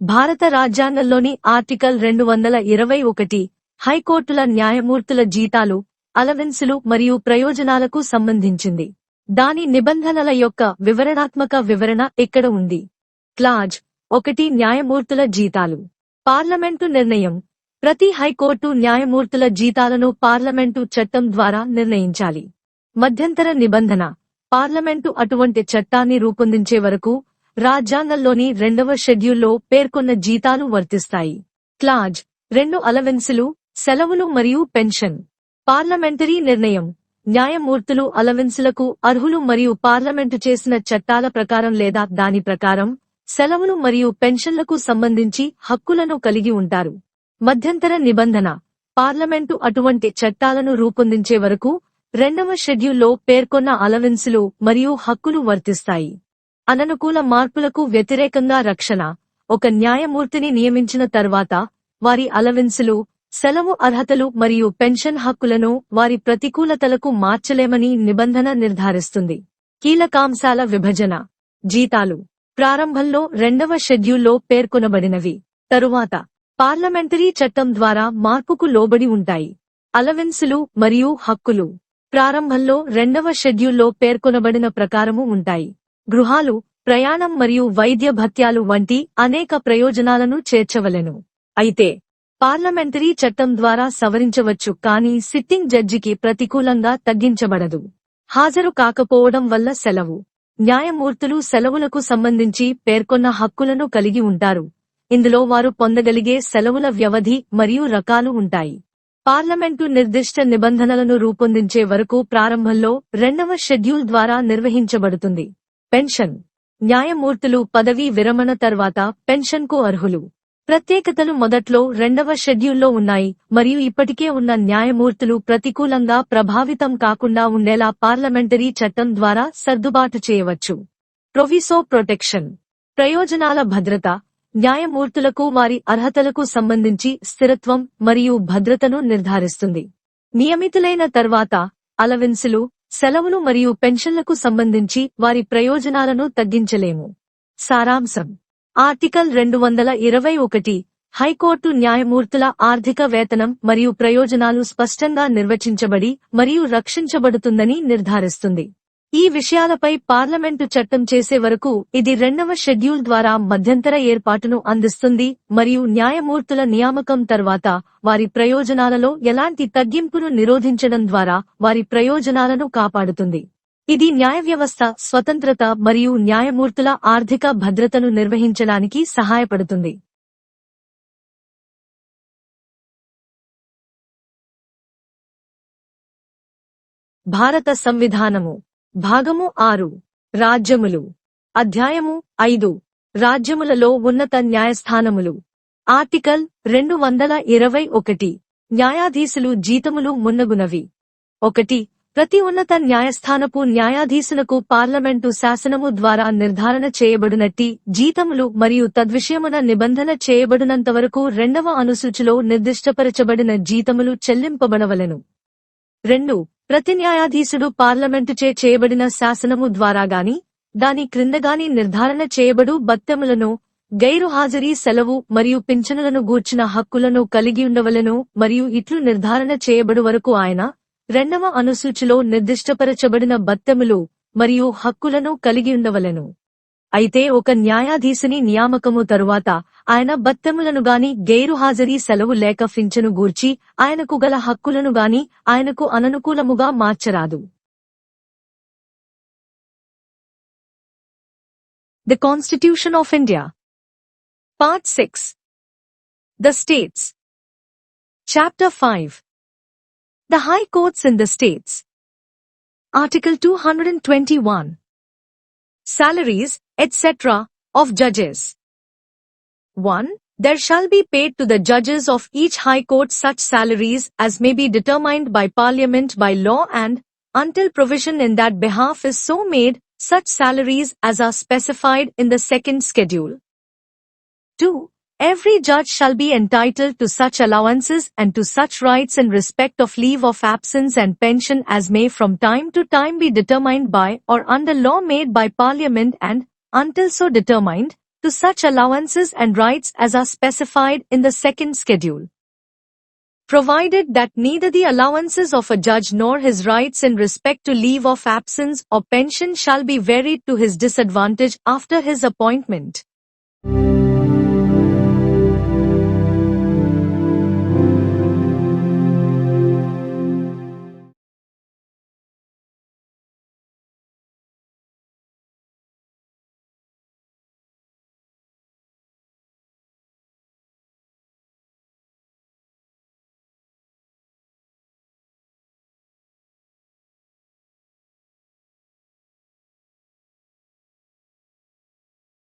భారత రాజ్యాంగంలోని ఆర్టికల్ రెండు వందల ఇరవై ఒకటి హైకోర్టుల న్యాయమూర్తుల జీతాలు అలవెన్సులు మరియు ప్రయోజనాలకు సంబంధించింది. దాని నిబంధనల యొక్క వివరణాత్మక వివరణ ఇక్కడ ఉంది? క్లాజ్ ఒకటి న్యాయమూర్తుల జీతాలు. పార్లమెంటు నిర్ణయం. ప్రతి హైకోర్టు న్యాయమూర్తుల జీతాలను పార్లమెంటు చట్టం ద్వారా నిర్ణయించాలి. మధ్యంతర నిబంధన. పార్లమెంటు అటువంటి చట్టాన్ని రూపొందించే వరకు రాజ్యాంగంలోని రెండవ షెడ్యూల్లో పేర్కొన్న జీతాలు వర్తిస్తాయి. క్లాజ్ రెండు అలవెన్సులు సెలవులు మరియు పెన్షన్. పార్లమెంటరీ నిర్ణయం న్యాయమూర్తులు అలవెన్సులకు అర్హులు మరియు పార్లమెంటు చేసిన చట్టాల ప్రకారం లేదా దాని ప్రకారం సెలవులు మరియు పెన్షన్లకు సంబంధించి హక్కులను కలిగి ఉంటారు. మధ్యంతర నిబంధన పార్లమెంటు అటువంటి చట్టాలను రూపొందించే వరకు రెండవ షెడ్యూల్లో పేర్కొన్న అలవెన్సులు మరియు హక్కులు వర్తిస్తాయి. అననుకూల మార్పులకు వ్యతిరేకంగా రక్షణ ఒక న్యాయమూర్తిని నియమించిన తర్వాత వారి అలవెన్సులు సెలవు అర్హతలు మరియు పెన్షన్ హక్కులను వారి ప్రతికూలతలకు మార్చలేమని నిబంధన నిర్ధారిస్తుంది. కీలకాంశాల విభజన. జీతాలు. ప్రారంభంలో రెండవ షెడ్యూల్లో పేర్కొనబడినవి. తరువాత పార్లమెంటరీ చట్టం ద్వారా మార్పుకు లోబడి ఉంటాయి. అలవెన్సులు మరియు హక్కులు. ప్రారంభంలో రెండవ షెడ్యూల్లో పేర్కొనబడిన ప్రకారము ఉంటాయి. గృహాలు ప్రయాణం మరియు వైద్య భత్యాలు వంటి అనేక ప్రయోజనాలను చేర్చవలెను. అయితే పార్లమెంటరీ చట్టం ద్వారా సవరించవచ్చు కానీ సిట్టింగ్ జడ్జికి ప్రతికూలంగా తగ్గించబడదు. హాజరు కాకపోవడం వల్ల సెలవు. న్యాయమూర్తులు సెలవులకు సంబంధించి పేర్కొన్న హక్కులను కలిగి ఉంటారు. ఇందులో వారు పొందగలిగే సెలవుల వ్యవధి మరియు రకాలు ఉంటాయి. పార్లమెంటు నిర్దిష్ట నిబంధనలను రూపొందించే వరకు ప్రారంభంలో రెండవ షెడ్యూల్ ద్వారా నిర్వహించబడుతుంది. పెన్షన్. న్యాయమూర్తులు పదవీ విరమణ తర్వాత పెన్షన్కు అర్హులు. ప్రత్యేకతలు మొదట్లో రెండవ షెడ్యూల్లో ఉన్నాయి మరియు ఇప్పటికే ఉన్న న్యాయమూర్తులు ప్రతికూలంగా ప్రభావితం కాకుండా ఉండేలా పార్లమెంటరీ చట్టం ద్వారా సర్దుబాటు చేయవచ్చు. Proviso protection. ప్రయోజనాల భద్రత. న్యాయమూర్తులకు వారి అర్హతలకు సంబంధించి స్థిరత్వం మరియు భద్రతను నిర్ధారిస్తుంది. నియమితులైన తర్వాత అలవెన్సులు సెలవులు మరియు పెన్షన్లకు సంబంధించి వారి ప్రయోజనాలను తగ్గించలేము. సారాంశం. ఆర్టికల్ రెండు వందల ఇరవై ఒకటి హైకోర్టు న్యాయమూర్తుల ఆర్థిక వేతనం మరియు ప్రయోజనాలు స్పష్టంగా నిర్వచించబడి మరియు రక్షించబడుతుందని నిర్ధారిస్తుంది. ఈ విషయాలపై పార్లమెంటు చట్టం చేసే వరకు ఇది రెండవ షెడ్యూల్ ద్వారా మధ్యంతర ఏర్పాటును అందిస్తుంది మరియు న్యాయమూర్తుల నియామకం తర్వాత వారి ప్రయోజనాలలో ఎలాంటి తగ్గింపును నిరోధించడం ద్వారా వారి ప్రయోజనాలను కాపాడుతుంది. ఇది న్యాయ వ్యవస్థ స్వతంత్రత మరియు న్యాయమూర్తుల ఆర్థిక భద్రతను నిర్వహించడానికి సహాయపడుతుంది. భారత సంవిధానము భాగము ఆరు. రాజ్యములు. అధ్యాయము ఐదు. రాజ్యములలో ఉన్నత న్యాయస్థానములు. ఆర్టికల్ రెండు వందల ఇరవై ఒకటి. న్యాయాధీశులు జీతములు మున్నగునవి. ఒకటి. ప్రతి ఉన్నత న్యాయస్థానపు న్యాయాధీశులకు పార్లమెంటు శాసనము ద్వారా నిర్ధారణ చేయబడినట్టి జీతములు మరియు తద్విషయమున నిబంధన చేయబడినంతవరకు రెండవ అనుసూచిలో నిర్దిష్టపరచబడిన జీతములు చెల్లింపబడవలెను. రెండు. ప్రతి న్యాయాధీశుడు పార్లమెంటుచే చేయబడిన శాసనము ద్వారా గాని దాని క్రిందగాని నిర్ధారణ చేయబడు బత్తెములను గైరు హాజరీ సెలవు మరియు పింఛనులను గూర్చిన హక్కులను కలిగి ఉండవలెను మరియు ఇట్లు నిర్ధారణ చేయబడు వరకు ఆయన రెండవ అనుసూచిలో నిర్దిష్టపరచబడిన బత్తెములు మరియు హక్కులను కలిగి ఉండవలను. అయితే ఒక న్యాయాధీశుని నియామకము తరువాత ఆయన బత్తెములను గాని గైరు హాజరీ సెలవు లేక ఫించను గూర్చి ఆయనకు గల హక్కులను గాని ఆయనకు అననుకూలముగా మార్చరాదు. The constitution of India part six the states chapter five the high courts in the states article two hundred and twenty one salaries, etc., of judges. 1. There shall be paid to the judges of each high court such salaries as may be determined by parliament by law and, until provision in that behalf is so made, such salaries as are specified in the second schedule. 2. Every judge shall be entitled to such allowances and to such rights in respect of leave of absence and pension as may from time to time be determined by or under law made by Parliament and, until so determined, to such allowances and rights as are specified in the second schedule. Provided that neither the allowances of a judge nor his rights in respect to leave of absence or pension shall be varied to his disadvantage after his appointment.